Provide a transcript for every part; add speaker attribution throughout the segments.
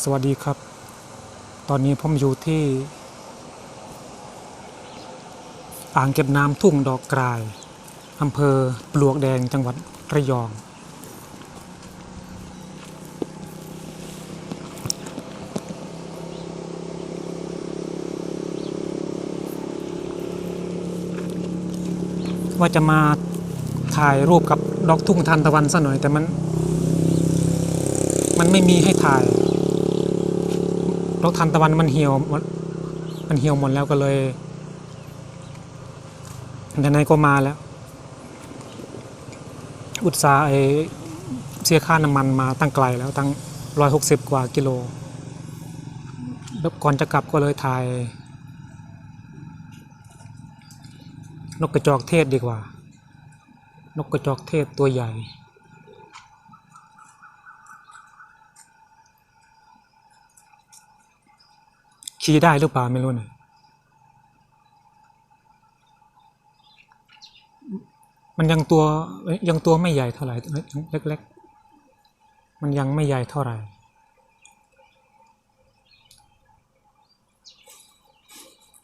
Speaker 1: สวัสดีครับ ตอนนี้ผมอยู่ที่ อ่างเก็บน้ำทุ่งดอกกรายอำเภอปลวกแดงจังหวัดระยอง ว่าจะมาถ่ายรูปกับดอกทุ่งทานตะวันซะหน่อยแต่มัน มันไม่มีให้ถ่าย ดอกทานตะวันมันเหี่ยวมันเหี่ยวหมดแล้วก็เลยไหนๆก็มาแล้ว อุตสาห์ไอเสียค่าน้ำมันมาตั้งไกลแล้วตั้งร้อยหกสิบกว่ากิโลแล้วก่อนจะกลับก็เลยถ่าย นกกระจอกเทศดีกว่า นกกระจอกเทศตัวใหญ่ ขี่ได้หรือเปล่าไม่รู้นะมันยังตัวยังตัวไม่ใหญ่เท่าไหร่เล็กๆ มันยังไม่ใหญ่เท่าไหร่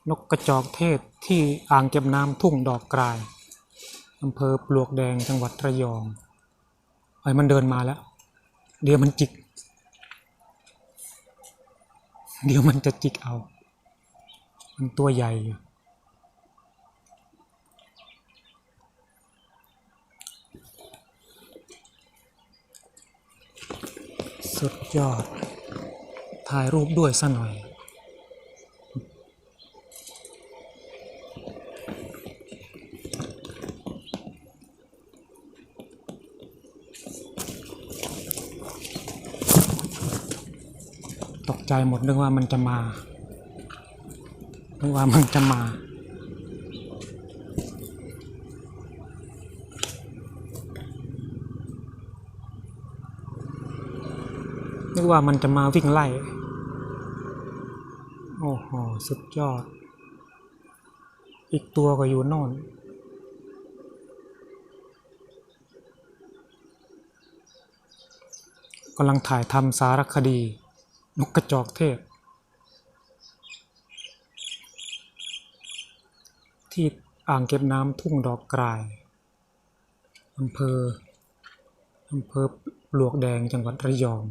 Speaker 1: นกกระจอกเทศที่อ่างเก็บน้ำทุ่งดอกกรายอำเภอปลวกแดงจังหวัดระยองไอ้มันเดินมาแล้ว เดี๋ยวมันจิก เดี๋ยวมันจะจิกเอา มันตัวใหญ่อยู่สุดยอด ถ่ายรูปด้วยซะหน่อย ตกใจหมดนึกว่ามันจะมานึกว่ามันจะมา นึกว่ามันจะมาวิ่งไล่ โอ้โห สุดยอด อีกตัวก็อยู่โน่นกำลังถ่ายทำสารคดี นกกระจอกเทศ ที่อ่างเก็บน้ำทุ่งดอกกรายอำเภออำเภอปลวกแดงจังหวัดระยอง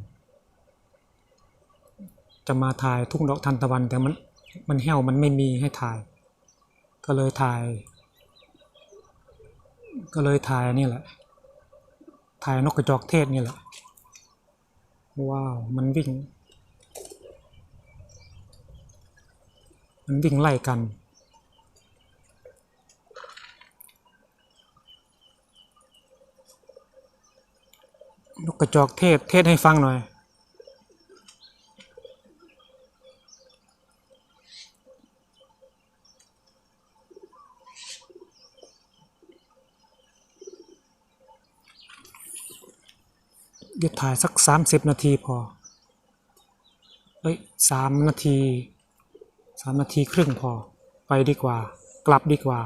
Speaker 1: จะมาถ่ายทุ่งดอกทานตะวัน แต่มันมันแห้วมันไม่มีให้ถ่าย ก็เลยถ่าย ก็เลยถ่ายนี่แหละ ถ่ายนกกระจอกเทศนี่แหละ ว้าว มันวิ่ง มันวิ่งไล่กันนกกระจอกเทศเทศให้ฟังหน่อยเดี๋ยวถ่ายสักสามสิบนาทีพอเอ้ยสามนาที สามนาทีครึ่งพอ ไปดีกว่า กลับดีกว่า